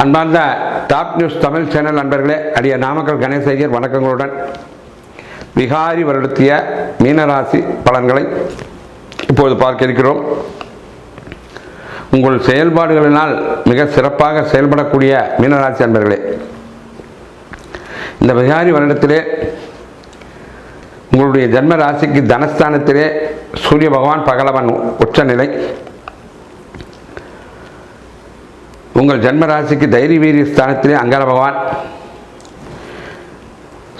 அன்பார்ந்த top news Tamil channel நண்பர்களே அடிய நாமக்கல் கணேசையர் வணக்கங்களுடன் விகாரி வருடத்திய மீனராசி பலன்களை இப்போது பார்க்க இருக்கிறோம். உங்கள் செயல்பாடுகளினால் மிக சிறப்பாக செயல்படக்கூடிய மீனராசி அன்பர்களே இந்த விகாரி வருடத்திலே உங்களுடைய ஜன்ம ராசிக்கு தனஸ்தானத்திலே சூரிய பகவான் பகலவன் உச்சநிலை. உங்கள் ஜன்ம ராசிக்கு தைரிய வீரிய ஸ்தானத்திலே அங்கார பகவான்.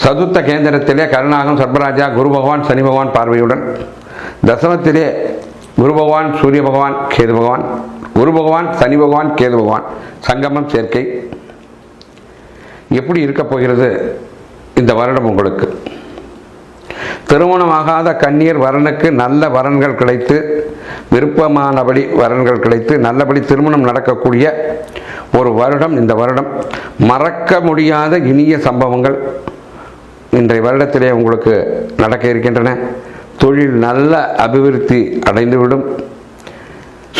சதுர்த்த கேந்திரத்திலே கருணாகம் சர்பராஜா குரு பகவான் சனி பகவான் பார்வையுடன். தசமத்திலே குரு பகவான் சூரிய பகவான் கேது பகவான். குரு பகவான் சனி பகவான் கேது பகவான். சங்கமம் சேர்க்கை. எப்படி இருக்கப் போகிறது இந்த வருடம் உங்களுக்கு? திருமணமாகாத கண்ணீர் வரனுக்கு நல்ல வரன்கள் கிடைத்து விருப்பமானபடி வரன்கள் கிடைத்து நல்லபடி திருமணம் நடக்கக்கூடிய ஒரு வருடம் இந்த வருடம். மறக்க முடியாத இனிய சம்பவங்கள் இன்றைய வருடத்திலே உங்களுக்கு நடக்க இருக்கின்றன. தொழில் நல்ல அபிவிருத்தி அடைந்துவிடும்.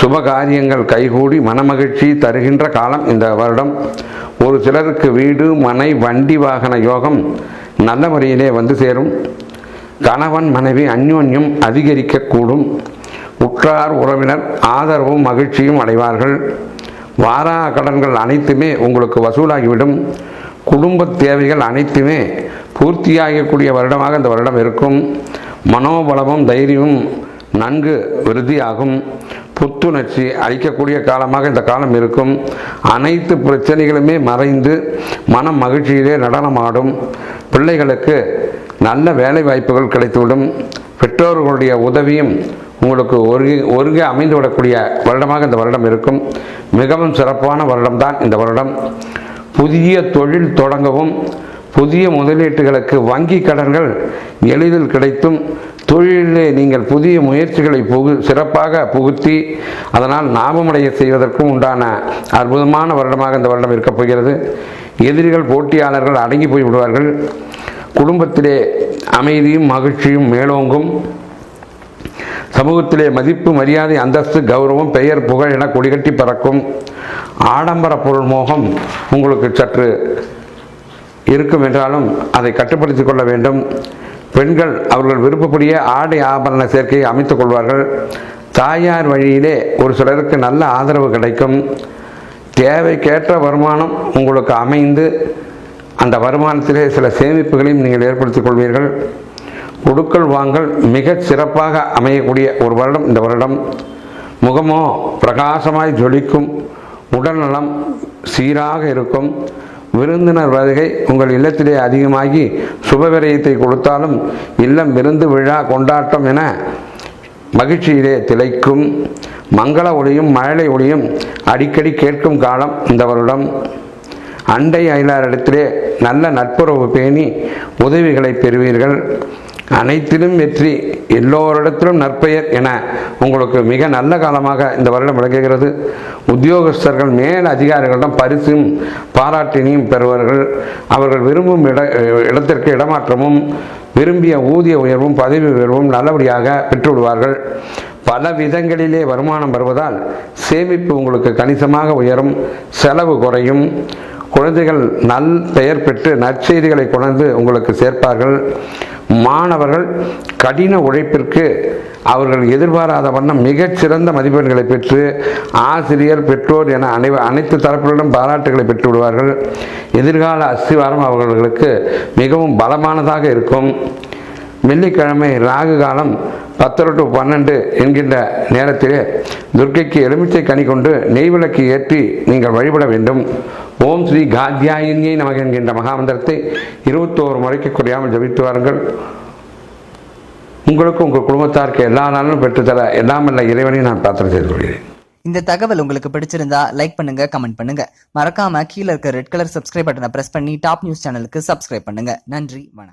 சுப காரியங்கள் கைகூடி மனமகிழ்ச்சி தருகின்ற காலம் இந்த வருடம். ஒரு சிலருக்கு வீடு மனை வண்டி வாகன யோகம் நல்ல முறையிலே வந்து சேரும். கணவன் மனைவி அந்யோன்யம் அதிகரிக்கக்கூடும். உற்றார் உறவினர் ஆதரவும் மகிழ்ச்சியும் அடைவார்கள். வாரா கடன்கள் அனைத்துமே உங்களுக்கு வசூலாகிவிடும். குடும்ப தேவைகள் அனைத்துமே பூர்த்தியாகக்கூடிய வருடமாக இந்த வருடம் இருக்கும். மனோபலமும் தைரியமும் நன்கு விருத்தியாகும். புத்துணர்ச்சி அளிக்கக்கூடிய காலமாக இந்த காலம் இருக்கும். அனைத்து பிரச்சனைகளுமே மறைந்து மனம் மகிழ்ச்சியிலே நடனமாடும். பிள்ளைகளுக்கு நல்ல வேலை வாய்ப்புகள் கிடைத்துவிடும். பெற்றோர்களுடைய உதவியும் உங்களுக்கு ஒருகி ஒருங்கே அமைந்து விடக்கூடிய வருடமாக இந்த வருடம் இருக்கும். மிகவும் சிறப்பான வருடம்தான் இந்த வருடம். புதிய தொழில் தொடங்கவும் புதிய முதலீட்டுகளுக்கு வங்கி கடன்கள் எளிதில் கிடைத்தும் தொழிலிலே நீங்கள் புதிய முயற்சிகளை புகு சிறப்பாக புகுத்தி அதனால் லாபமடைய செய்வதற்கும் உண்டான அற்புதமான வருடமாக இந்த வருடம் இருக்கப் போகிறது. எதிரிகள் போட்டியாளர்கள் அடங்கி போய் விடுவார்கள் குடும்பத்திலே அமைதியும் மகிழ்ச்சியும் மேலோங்கும். சமூகத்திலே மதிப்பு மரியாதை அந்தஸ்து கௌரவம் பெயர் புகழ் என கொடிகட்டி பறக்கும் ஆடம்பர பொருள் மோகம் உங்களுக்கு சற்று இருக்கும் என்றாலும் அதை கட்டுப்படுத்திக் கொள்ள வேண்டும். பெண்கள் அவர்கள் விருப்பப்படியே ஆடை ஆபரண சேர்க்கையை அமைத்துக் கொள்வார்கள். தாயார் வழியிலே ஒரு சிலருக்கு நல்ல ஆதரவு கிடைக்கும். தேவைக்கேற்ற வருமானம் உங்களுக்கு அமைந்து அந்த வருமானத்திலே சில சேமிப்புகளையும் நீங்கள் ஏற்படுத்திக் கொள்வீர்கள். கொடுக்கல் வாங்கல் மிக சிறப்பாக அமையக்கூடிய ஒரு வருடம் இந்த வருடம். முகமோ பிரகாசமாய் ஜொலிக்கும். உடல்நலம் சீராக இருக்கும். விருந்தினர் வருகை உங்கள் இல்லத்திலே அதிகமாகி சுபவிரயத்தை கொடுத்தாலும் இல்லம் விருந்து விழா கொண்டாட்டம் என மகிழ்ச்சியிலே திளைக்கும். மங்கள ஒளியும் மழலை ஒளியும் அடிக்கடி கேட்கும் காலம் இந்த வருடம். அண்டை அயலாரிடத்திலே நல்ல நட்புறவு பேணி உதவிகளை பெறுவீர்கள். அனைத்திலும் வெற்றி எல்லோரிடத்திலும் நற்பெயர் என உங்களுக்கு மிக நல்ல காலமாக இந்த வருடம் விளங்குகிறது. உத்தியோகஸ்தர்கள் மேல் அதிகாரிகளிடம் பரிசும் பாராட்டினையும் பெறுவார்கள். அவர்கள் விரும்பும் இட இடத்திற்கு இடமாற்றமும் விரும்பிய ஊதிய உயர்வும் பதவி உயர்வும் நல்லபடியாக பெற்றுவிடுவார்கள். பல விதங்களிலே வருமானம் வருவதால் சேமிப்பு உங்களுக்கு கணிசமாக உயரும் செலவு குறையும். குழந்தைகள் நல் பெயர் பெற்று நற்செய்திகளை கொண்டு உங்களுக்கு சேர்ப்பார்கள். மாணவர்கள் கடின உழைப்பிற்கு அவர்கள் எதிர்பாராத வண்ணம் மிகச்சிறந்த மதிப்பெண்களை பெற்று ஆசிரியர் பெற்றோர் என அனை அனைத்து தரப்பினரிடம் பாராட்டுகளை பெற்று விடுவார்கள் எதிர்கால அஸ்திவாரம் அவர்களுக்கு மிகவும் பலமானதாக இருக்கும். வெள்ளிக்கிழமை ராகு காலம் பத்தரை டு பன்னெண்டு என்கின்ற நேரத்திலே துர்க்கைக்கு எலுமிச்சை கனி கொண்டு நெய்விளக்கு ஏற்றி நீங்கள் வழிபட வேண்டும். ஓம் ஸ்ரீ காத்தியாயினியை நமக்கு என்கின்ற மகாமந்திரத்தை இருபத்தோரு முறைக்கு குறையாமல் ஜபித்து வாருங்கள். உங்களுக்கும் உங்கள் குடும்பத்தாருக்கு எல்லா நாளும் பெற்றுத்தர எல்லாம் இறைவனையும் நான் பிரார்த்தனை செய்து கொள்கிறேன். இந்த தகவல் உங்களுக்கு பிடிச்சிருந்தா லைக் பண்ணுங்க கமெண்ட் பண்ணுங்க. மறக்காம கீழே இருக்க ரெட் கலர் சப்ஸ்கிரைப் பட்டனை பிரஸ் பண்ணி டாப் நியூஸ் சேனலுக்கு சப்ஸ்கிரைப் பண்ணுங்க. நன்றி வணக்கம்.